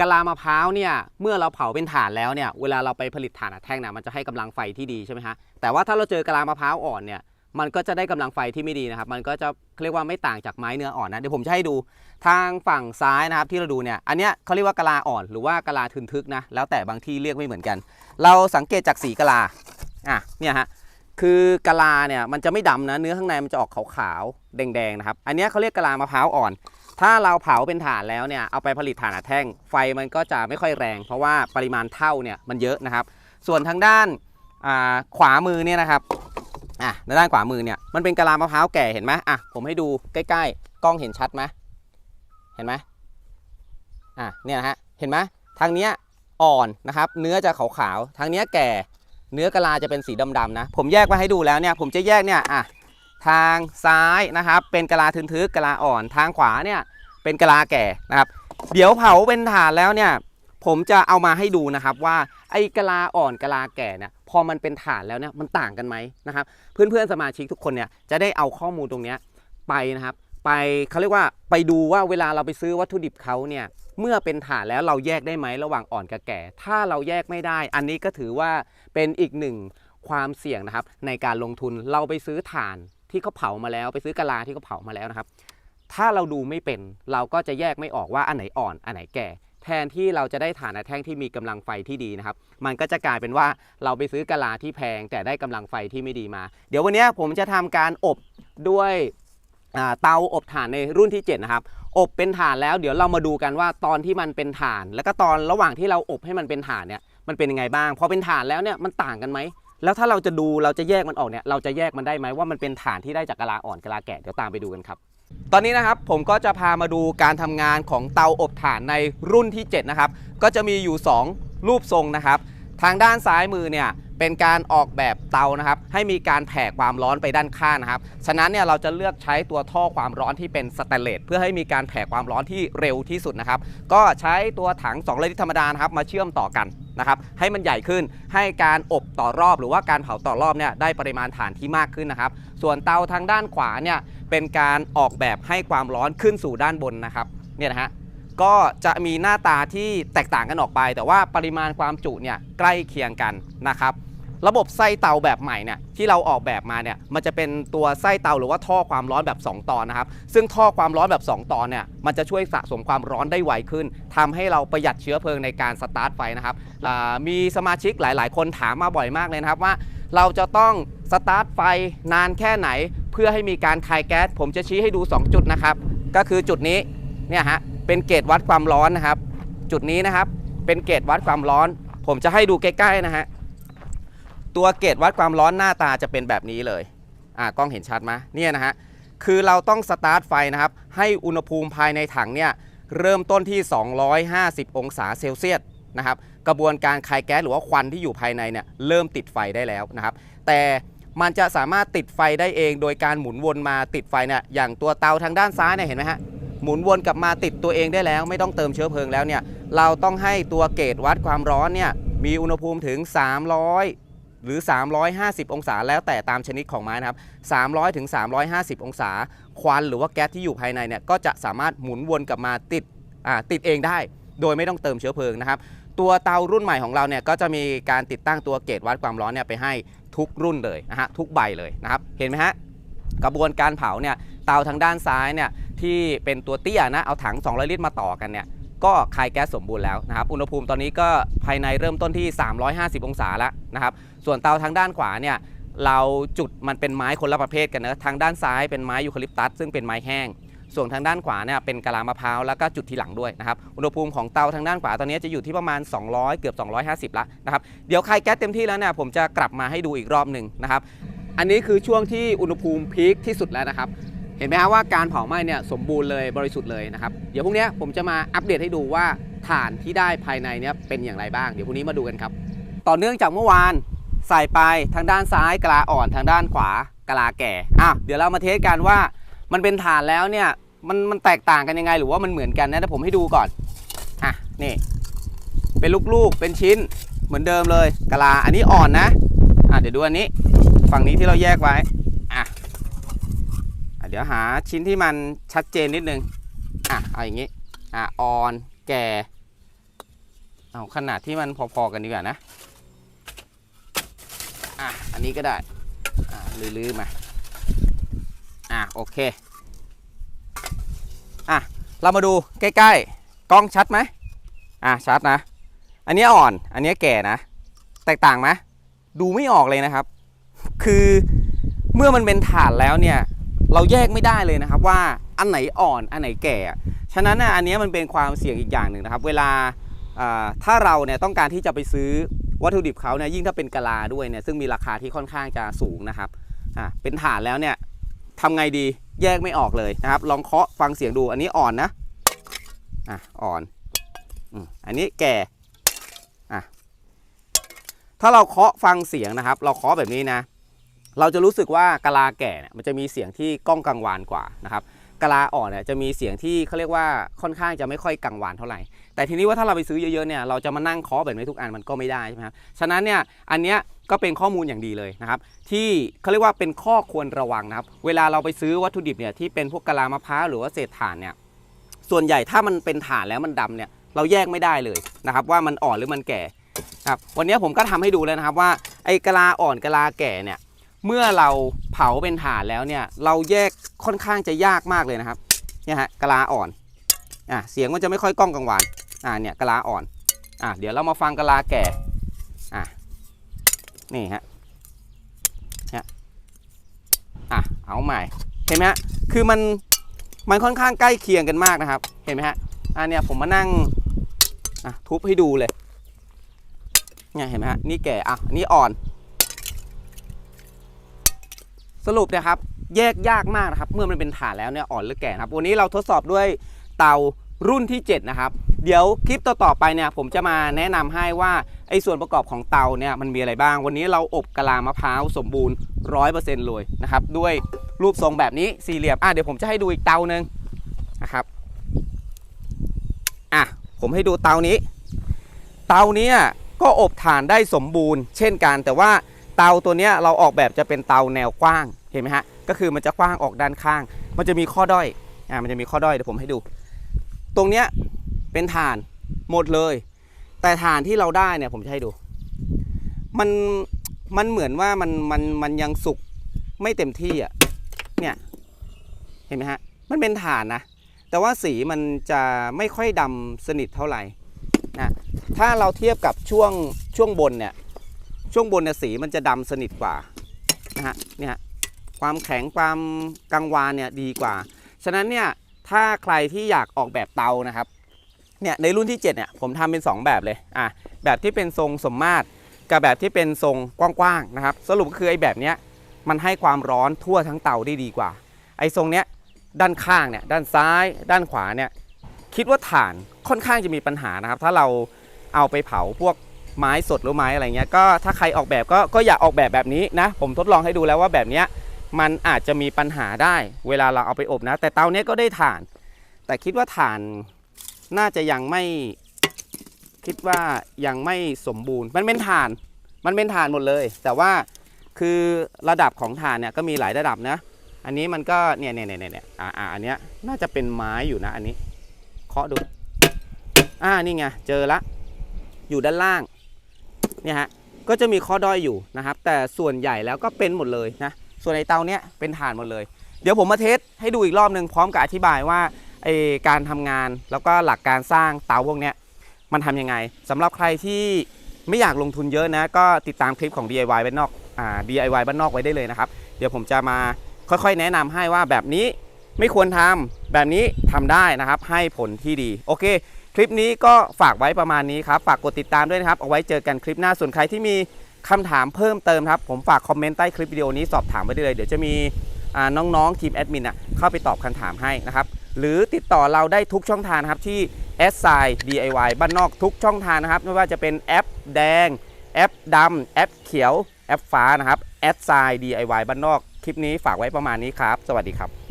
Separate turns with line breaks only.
กะลามะพร้าวเนี่ยเมื่อเราเผาเป็นถ่านแล้วเนี่ยเวลาเราไปผลิตถ่านอัดแท่งนะมันจะให้กำลังไฟที่ดีใช่ไหมฮะแต่ว่าถ้าเราเจอกะลามะพร้าวอ่อนเนี่ยมันก็จะได้กำลังไฟที่ไม่ดีนะครับ มันก็จะเรียกว่าไม่ต่างจากไม้เนื้ออ่อนนะ เดี๋ยวผมจะให้ดูทางฝั่งซ้ายนะครับที่เราดูเนี่ย อันเนี้ยเขาเรียกว่ากะลาอ่อนหรือว่ากะลาทึนทึกนะ แล้วแต่บางที่เรียกไม่เหมือนกัน เราสังเกตจากสีกะลา อะ เนี่ยฮะ คือกะลาเนี่ยมันจะไม่ดำนะ เนื้อข้างในมันจะออกขาวๆ แดงๆนะครับ อันเนี้ยเขาเรียกกะลามะพร้าวอ่อน ถ้าเราเผาเป็นถ่านแล้วเนี่ยเอาไปผลิตถ่านอัดแท่ง ไฟมันก็จะไม่ค่อยแรง เพราะว่าปริมาณเท่าเนี่ยมันเยอะนะครับ ส่วนทางด้านาขวามือเนี่ยนะครับอะด้านขวามือเนี่ยมันเป็นกะลามะพร้าวแก่เห็นไหมอะผมให้ดูใกล้ๆ กล้องเห็นชัดไหมเห็นไหมอะเนี่ยนะฮะเห็นไหมทางเนี้ยอ่อนนะครับ เนื้อจะขาวๆทางเนี้ยแก่เนื้อกะลาจะเป็นสีดำๆนะ ผมแยกมาให้ดูแล้วเนี่ยผมจะแยกเนี่ยอะ ทางซ้ายนะครับ เป็นกะลาทึนทึกกะลาอ่อน ทางขวาเนี่ยเป็นกะลาแก่นะครับ เดี๋ยวเผาเป็นถ่านแล้วเนี่ยผมจะเอามาให้ดูนะครับว่าไอ้กะลาอ่อนกะลาแก่เนี่ยพอมันเป็นถ่านแล้วเนี่ยมันต่างกันไหมนะครับเพื่อนๆสมาชิกทุกคนเนี่ยจะได้เอาข้อมูลตรงเนี้ยไปนะครับไปเขาเรียกว่าไปดูว่าเวลาเราไปซื้อวัตถุดิบเขาเนี่ยเมื่อเป็นถ่านแล้วเราแยกได้ไหมระหว่างอ่อนกับแก่ ถ้าเราแยกไม่ได้ อันนี้ก็ถือว่าเป็นอีกหนึ่งความเสี่ยงนะครับในการลงทุนเราไปซื้อถ่าน ที่เขาเผามาแล้วไปซื้อกะลาที่เขาเผามาแล้วนะครับ ถ้าเราดูไม่เป็นเราก็จะแยกไม่ออกว่าอันไหนอ่อนอันไหนแก่ แทนที่เราจะได้ฐานอัดแท่งที่มีกำลังไฟที่ดีนะครับ มันก็จะกลายเป็นว่าเราไปซื้อกะลาที่แพง แต่ได้กำลังไฟที่ไม่ดีมา เดี๋ยววันนี้ผมจะทำการอบด้วยเตาอบถ่านในรุ่นที่ 7 นะครับ อบเป็นถ่านแล้วเดี๋ยวเรามาดูกันว่าตอนที่มันเป็นถ่าน แล้วก็ตอนระหว่างที่เราอบให้มันเป็นถ่านเนี่ยมันเป็นยังไงบ้างพอเป็นถ่านแล้วเนี่ยมันต่างกันไหม แล้วถ้าเราจะดูเราจะแยกมันออกเนี่ยเราจะแยกมันได้ไหมว่ามันเป็นฐานที่ได้จากกะลาอ่อนกะลาแก่เดี๋ยวตามไปดูกันครับ ตอนนี้นะครับผมก็จะพามาดูการทำงานของเตาอบถ่านในรุ่นที่ 7 นะครับ ก็จะมีอยู่ 2 รูปทรงนะครับ ทางด้านซ้ายมือเนี่ย เป็นการออกแบบเตานะครับ ให้มีการแผ่ความร้อนไปด้านข้างนะครับ ฉะนั้นเนี่ยเราจะเลือกใช้ตัวท่อความร้อนที่เป็นสแตนเลสเพื่อให้มีการแผ่ความร้อนที่เร็วที่สุดนะครับ ก็ใช้ตัวถัง2ลิตรธรรมดานะครับมาเชื่อมต่อกันนะครับ ให้มันใหญ่ขึ้น ให้การอบต่อรอบหรือว่าการเผาต่อรอบเนี่ยได้ปริมาณถ่านที่มากขึ้นนะครับ ส่วนเตาทางด้านขวาเนี่ยเป็นการออกแบบให้ความร้อนขึ้นสู่ด้านบนนะครับ เนี่ยนะฮะ ก็จะมีหน้าตาที่แตกต่างกันออกไป แต่ว่าปริมาณความจุเนี่ยใกล้เคียงกันนะครับระบบไส้เตาแบบใหม่เนี่ยที่เราออกแบบมาเนี่ยมันจะเป็นตัวไส้เตาหรือว่าท่อความร้อนแบบ 2 ตอนนะครับ ซึ่งท่อความร้อนแบบ 2 ตอนเนี่ยมันจะช่วยสะสมความร้อนได้ไวขึ้นทำให้เราประหยัดเชื้อเพลิงในการสตาร์ทไฟนะครับมีสมาชิกหลาย ๆ คนถามมาบ่อยมากเลยนะครับว่า เราจะต้องสตาร์ทไฟนานแค่ไหน เพื่อให้มีการคายแก๊สผมจะชี้ให้ดู 2 จุดนะครับ ก็คือจุดนี้เนี่ยฮะ เป็นเกจวัดความร้อนนะครับ จุดนี้นะครับ เป็นเกจวัดความร้อน ผมจะให้ดูใกล้ๆนะฮะตัวเกจวัดความร้อนหน้าตาจะเป็นแบบนี้เลยอ่ากล้องเห็นชัดไหมเนี่ยนะฮะคือเราต้องสตาร์ทไฟนะครับ ให้อุณหภูมิภายในถังเนี่ยเริ่มต้นที่ 250 องศาเซลเซียสนะครับ กระบวนการคายแก๊สหรือว่าควันที่อยู่ภายในเนี่ยเริ่มติดไฟได้แล้วนะครับ แต่มันจะสามารถติดไฟได้เองโดยการหมุนวนมาติดไฟเนี่ยอย่างตัวเตาทางด้านซ้ายเนี่ยเห็นไหมฮะ หมุนวนกลับมาติดตัวเองได้แล้ว ไม่ต้องเติมเชื้อเพลิงแล้วเนี่ยเราต้องให้ตัวเกจวัดความร้อนเนี่ยมีอุณหภูมิถึง 300 หรือ 350 องศาแล้วแต่ตามชนิดของไม้นะครับ 300 ถึง 350 องศา ควันหรือว่าแก๊สที่อยู่ภายในเนี่ยก็จะสามารถหมุนวนกลับมาติดอ่าติดเองได้ โดยไม่ต้องเติมเชื้อเพลิงนะครับตัวเตารุ่นใหม่ของเราเนี่ยก็จะมีการติดตั้งตัวเกจวัดความร้อนเนี่ยไปให้ทุกรุ่นเลยนะฮะทุกใบเลยนะครับเห็นไหมฮะกระบวนการเผาเนี่ยเตาทางด้านซ้ายเนี่ย ที่เป็นตัวเตี้ยนะเอาถัง 200 ลิตรมาต่อกันเนี่ยก็คายแก๊สสมบูรณ์แล้วนะครับอุณหภูมิตอนนี้ก็ภายในเริ่มต้นที่ 350 องศาแล้วนะครับส่วนเตาทางด้านขวาเนี่ยเราจุดมันเป็นไม้คนละประเภทกันนะทางด้านซ้ายเป็นไม้ยูคาลิปตัสซึ่งเป็นไม้แห้ง ส่วนทางด้านขวาเนี่ยเป็นกะลามะพร้าวแล้วก็จุดทีหลังด้วยนะครับอุณหภูมิของเตาทางด้านขวาตอนนี้จะอยู่ที่ประมาณ 200 เกือบ 250ละนะครับเดี๋ยวคายแก๊สเต็มที่แล้วเนี่ยผมจะกลับมาให้ดูอีกรอบหนึ่งนะครับอันนี้คือช่วงที่อุณหภูมิพีคที่สุดแล้วนะครับ เห็นไหมครับว่าการเผาไหม้เนี่ยสมบูรณ์เลยบริสุทธิ์เลยนะครับ เดี๋ยวพรุ่งนี้ผมจะมาอัปเดตให้ดูว่าถ่านที่ได้ภายในเนี่ยเป็นอย่างไรบ้าง เดี๋ยวพรุ่งนี้มาดูกันครับ ต่อเนื่องจากเมื่อวานใส่ไปทางด้านซ้ายกะลาอ่อนทางด้านขวากะลาแก่อ้าเดี๋ยวเรามาเทสกันว่า มันเป็นถ่านแล้วเนี่ยมันมันแตกต่างกันยังไงหรือว่ามันเหมือนกันนะแต่ผมให้ดูก่อนอะนี่เป็นลูกๆเป็นชิ้นเหมือนเดิมเลยกะลาอันนี้อ่อนนะอะเดี๋ยวดูอันนี้ ฝั่งนี้ที่เราแยกไว้ ดี๋ยวหาชิ้นที่มันชัดเจนนิดนึง อะ เอาอย่างนี้ อะอ่อนแก่เอาขนาดที่มันพอๆกันดีกว่านะ อะ อันนี้ก็ได้ อะลื้อๆมา อะ โอเค อะ เรามาดูใกล้ๆ กล้องชัดไหมอะ ชัดนะ อันนี้อ่อน อันนี้แก่นะ แตกต่างไหมดูไม่ออกเลยนะครับ คือเมื่อมันเป็นฐานแล้วเนี่ย เราแยกไม่ได้เลยนะครับว่าอันไหนอ่อนอันไหนแก่ ฉะนั้นนะอันนี้มันเป็นความเสี่ยงอีกอย่างหนึ่งนะครับ เวลาถ้าเราเนี่ยต้องการที่จะไปซื้อวัตถุดิบเขาเนี่ยยิ่งถ้าเป็นกะลาด้วยเนี่ยซึ่งมีราคาที่ค่อนข้างจะสูงนะครับอ่าเป็นฐานแล้วเนี่ยทำไงดีแยกไม่ออกเลยนะครับ ลองเคาะฟังเสียงดูอันนี้อ่อนนะอะอ่อนอันนี้แก่อะถ้าเราเคาะฟังเสียงนะครับ เราเคาะแบบนี้นะ เราจะรู้สึกว่ากะลาแก่เนี่ยมันจะมีเสียงที่ก้องกังวานกว่านะครับกะลาอ่อนเนี่ยจะมีเสียงที่เขาเรียกว่าค่อนข้างจะไม่ค่อยกังวานเท่าไหร่ แต่ทีนี้ว่าถ้าเราไปซื้อเยอะๆเนี่ยเราจะมานั่งเคาะแบบนี้ทุกอันมันก็ไม่ได้ใช่ไหมครับฉะนั้นเนี่ยอันเนี้ยก็เป็นข้อมูลอย่างดีเลยนะครับ ที่เขาเรียกว่าเป็นข้อควรระวังนะครับ เวลาเราไปซื้อวัตถุดิบเนี่ยที่เป็นพวกกะลามะพร้าวหรือว่าเศษถ่านเนี่ยส่วนใหญ่ถ้ามันเป็นถ่านแล้วมันดำเนี่ยเราแยกไม่ได้เลยนะครับว่ามันอ่อนหรือมันแก่ครับวันนี้ผมก็ทำให้ดูแล้วนะครับว่าไอ้กะลาอ่อนกะลาแก่เนี่ย เมื่อเราเผาเป็นถ่านแล้วเนี่ยเราแยกค่อนข้างจะยากมากเลยนะครับเนี่ยฮะกะลาอ่อนอะเสียงมันจะไม่ค่อยก้องกังวานอ่าเนี่ยกะลาอ่อนอะเดี๋ยวเรามาฟังกะลาแก่อะนี่ฮะเนี่ยอะเอาใหม่เห็นไหมฮะคือมันมันค่อนข้างใกล้เคียงกันมากนะครับ เห็นไหมฮะอะเนี่ยผมมานั่งอะทุบให้ดูเลยเนี่ยเห็นไหมฮะนี่แก่อะนี่อ่อน สรุปนะครับแยกยากมากนะครับ เมื่อมันเป็นฐานแล้วเนี่ยอ่อนหรือแก่นะครับ วันนี้เราทดสอบด้วยเตารุ่นที่ 7 นะครับ เดี๋ยวคลิปต่อๆไปเนี่ยผมจะมาแนะนำให้ว่าไอ้ส่วนประกอบของเตาเนี่ยมันมีอะไรบ้าง วันนี้เราอบกะลามะพร้าวสมบูรณ์100%เลยนะครับ ด้วยรูปทรงแบบนี้สี่เหลี่ยมอะเดี๋ยวผมจะให้ดูอีกเตาหนึ่งนะครับอะผมให้ดูเตานี้ เตานี้ก็อบถ่านได้สมบูรณ์ เช่นกันแต่ว่า เตาตัวนี้เราออกแบบจะเป็นเตาแนวกว้างเห็นไหมฮะก็คือมันจะกว้างออกด้านข้าง มันจะมีข้อด้อยอ่ามันจะมีข้อด้อยเดี๋ยวผมให้ดู ตรงเนี้ยเป็นถ่านหมดเลย แต่ถ่านที่เราได้เนี่ยผมจะให้ดู มันมันเหมือนว่ามันมันมันยังสุกไม่เต็มที่อะเนี่ยเห็นไหมฮะมันเป็นถ่านนะแต่ว่าสีมันจะไม่ค่อยดำสนิทเท่าไหร่นะถ้าเราเทียบกับช่วงช่วงบนเนี่ย ช่วงบนเนี่ยสีมันจะดำสนิทกว่านะฮะเนี่ยความแข็งความกังวานเนี่ยดีกว่า ฉะนั้นเนี่ยถ้าใครที่อยากออกแบบเตานะครับเนี่ยในรุ่นที่ 7 เนี่ยผมทำเป็น 2 แบบเลยอะแบบที่เป็นทรงสมมาตรกับแบบที่เป็นทรงกว้างๆนะครับ สรุปก็คือไอ้แบบเนี้ยมันให้ความร้อนทั่วทั้งเตาได้ดีกว่า ไอ้ทรงเนี้ยด้านข้างเนี่ยด้านซ้าย ด้านขวาเนี่ยคิดว่าถ่านค่อนข้างจะมีปัญหานะครับ ถ้าเราเอาไปเผาพวก ไม้สดหรือไม้อะไรเงี้ยก็ถ้าใครออกแบบก็ก็อย่าออกแบบแบบนี้นะ ผมทดลองให้ดูแล้วว่าแบบเนี้ยมันอาจจะมีปัญหาได้ เวลาเราเอาไปอบนะ แต่เตาเนี้ยก็ได้ถ่าน แต่คิดว่าถ่านน่าจะยังไม่คิดว่ายังไม่สมบูรณ์ มันเป็นถ่าน มันเป็นถ่านหมดเลย แต่ว่าคือระดับของถ่านเนี่ยก็มีหลายระดับนะ อันนี้มันก็เนี่ยเนี่ยเนี่ยเนี่ยอ่าอ่าอันเนี้ยน่าจะเป็นไม้อยู่นะ อันนี้เคาะดู อ่านี่ไงเจอละ อยู่ด้านล่าง เนี่ยฮะก็จะมีข้อด้อยอยู่นะครับ แต่ส่วนใหญ่แล้วก็เป็นหมดเลยนะส่วนในเตาเนี้ยเป็นถ่านหมดเลย เดี๋ยวผมมาเทสให้ดูอีกรอบหนึ่งพร้อมกับอธิบายว่าไอการทำงานแล้วก็หลักการสร้างเตาพวกเนี้ยมันทำยังไงสำหรับใครที่ไม่อยากลงทุนเยอะนะ ก็ติดตามคลิปของ DIY บ้านนอกอ่า DIY บ้านนอกไว้ได้เลยนะครับ เดี๋ยวผมจะมาค่อยๆ แนะนำให้ว่าแบบนี้ไม่ควรทำแบบนี้ทำได้นะครับ ให้ผลที่ดีโอเค คลิปนี้ก็ฝากไว้ประมาณนี้ครับ ฝากกดติดตามด้วยนะครับ เอาไว้เจอกันคลิปหน้า ส่วนใครที่มีคำถามเพิ่มเติมครับ ผมฝากคอมเมนต์ใต้คลิปวิดีโอนี้สอบถามไว้ได้เลย เดี๋ยวจะมีน้องๆทีมแอดมินอะเข้าไปตอบคำถามให้นะครับ หรือติดต่อเราได้ทุกช่องทางครับที่ s i DIY บ้านนอกทุกช่องทางนะครับ ไม่ว่าจะเป็นแอปแดง แอปดำแอปเขียว แอปฟ้านะครับ s i DIY บ้านนอก คลิปนี้ฝากไว้ประมาณนี้ครับ สวัสดีครับ